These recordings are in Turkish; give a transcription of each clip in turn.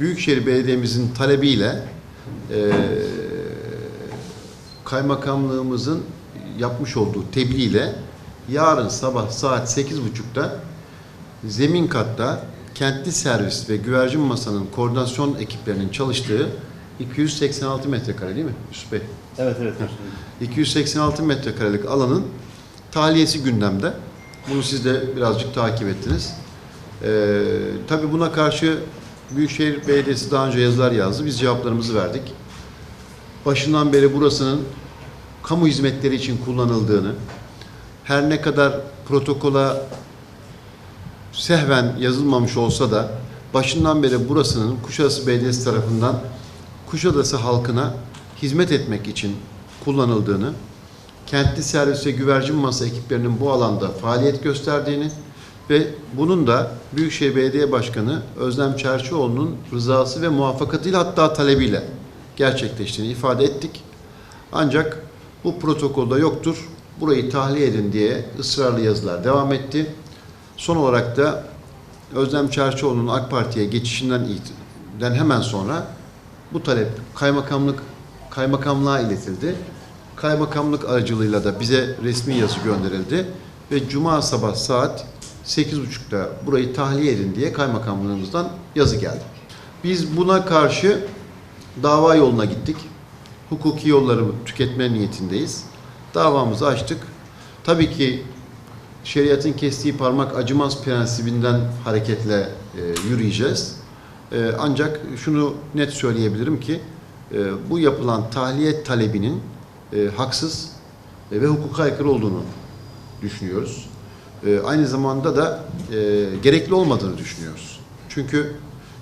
Büyükşehir Belediye'mizin talebiyle e, kaymakamlığımızın yapmış olduğu tebliğ yarın sabah saat 8.30'da zemin katta kentli servis ve güvercin masanın koordinasyon ekiplerinin çalıştığı 286 metrekare değil mi Yusuf Bey? Evet evet. 286 metrekarelik alanın tahliyesi gündemde. Bunu siz de birazcık takip ettiniz. Ee, tabii buna karşı Büyükşehir Belediyesi daha önce yazılar yazdı. Biz cevaplarımızı verdik. Başından beri burasının kamu hizmetleri için kullanıldığını, her ne kadar protokola sehven yazılmamış olsa da başından beri burasının Kuşadası Belediyesi tarafından Kuşadası halkına hizmet etmek için kullanıldığını, kentli servis ve güvercin masa ekiplerinin bu alanda faaliyet gösterdiğini ve bunun da Büyükşehir Belediye Başkanı Özlem Çerçioğlu'nun rızası ve muvaffakatıyla hatta talebiyle gerçekleştiğini ifade ettik. Ancak bu protokolda yoktur, burayı tahliye edin diye ısrarlı yazılar devam etti. Son olarak da Özlem Çerçioğlu'nun AK Parti'ye geçişinden hemen sonra bu talep kaymakamlık kaymakamlığa iletildi. Kaymakamlık aracılığıyla da bize resmi yazı gönderildi ve cuma sabah saat 8.30'da burayı tahliye edin diye kaymakamlığımızdan yazı geldi. Biz buna karşı dava yoluna gittik. Hukuki yolları tüketme niyetindeyiz. Davamızı açtık. Tabii ki şeriatın kestiği parmak acımaz prensibinden hareketle e, yürüyeceğiz. E, ancak şunu net söyleyebilirim ki e, bu yapılan tahliye talebinin e, haksız ve hukuka aykırı olduğunu düşünüyoruz. E, aynı zamanda da e, gerekli olmadığını düşünüyoruz. Çünkü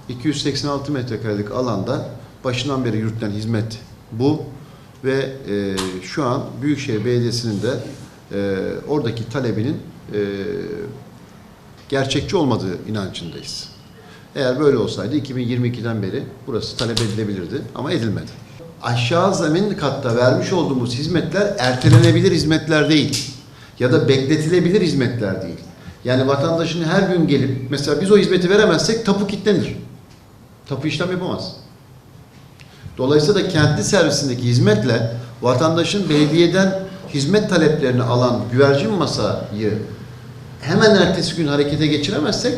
286 metrekarelik alanda başından beri yürütülen hizmet bu ve e, şu an Büyükşehir Belediyesi'nin de e, oradaki talebinin e, gerçekçi olmadığı inancındayız. Eğer böyle olsaydı 2022'den beri burası talep edilebilirdi ama edilmedi. Aşağı zemin katta vermiş olduğumuz hizmetler ertelenebilir hizmetler değil. Ya da bekletilebilir hizmetler değil. Yani vatandaşın her gün gelip mesela biz o hizmeti veremezsek tapu kilitlenir. Tapu işlem yapamaz. Dolayısıyla da kentli servisindeki hizmetle vatandaşın belediyeden hizmet taleplerini alan güvercin masayı hemen ertesi gün harekete geçiremezsek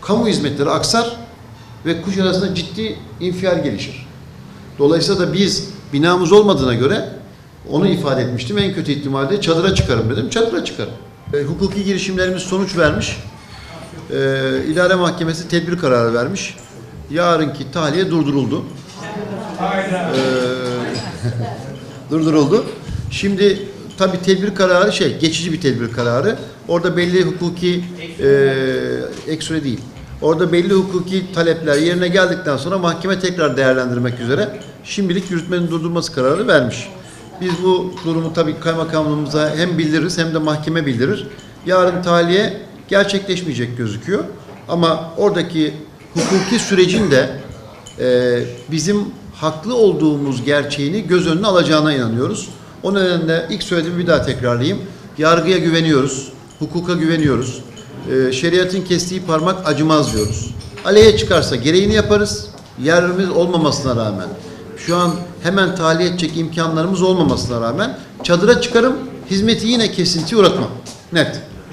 kamu hizmetleri aksar ve kuş arasında ciddi infial gelişir. Dolayısıyla da biz binamız olmadığına göre onu ifade etmiştim. En kötü ihtimalle çadıra çıkarım dedim. Çadıra çıkarım. E, hukuki girişimlerimiz sonuç vermiş. E, İdare Mahkemesi tedbir kararı vermiş. Yarınki tahliye durduruldu. E, durduruldu. Şimdi tabii tedbir kararı şey, geçici bir tedbir kararı. Orada belli hukuki e, ek süre değil. Orada belli hukuki talepler yerine geldikten sonra mahkeme tekrar değerlendirmek üzere şimdilik yürütmenin durdurması kararı vermiş. Biz bu durumu tabii kaymakamlığımıza hem bildiririz hem de mahkeme bildirir. Yarın tahliye gerçekleşmeyecek gözüküyor. Ama oradaki hukuki sürecin de e, bizim haklı olduğumuz gerçeğini göz önüne alacağına inanıyoruz. O nedenle ilk söylediğimi bir daha tekrarlayayım. Yargıya güveniyoruz, hukuka güveniyoruz. E, şeriatın kestiği parmak acımaz diyoruz. Aleyhe çıkarsa gereğini yaparız. Yerimiz olmamasına rağmen, şu an hemen tahliye edecek imkanlarımız olmamasına rağmen çadıra çıkarım, hizmeti yine kesinti uğratmam. Net.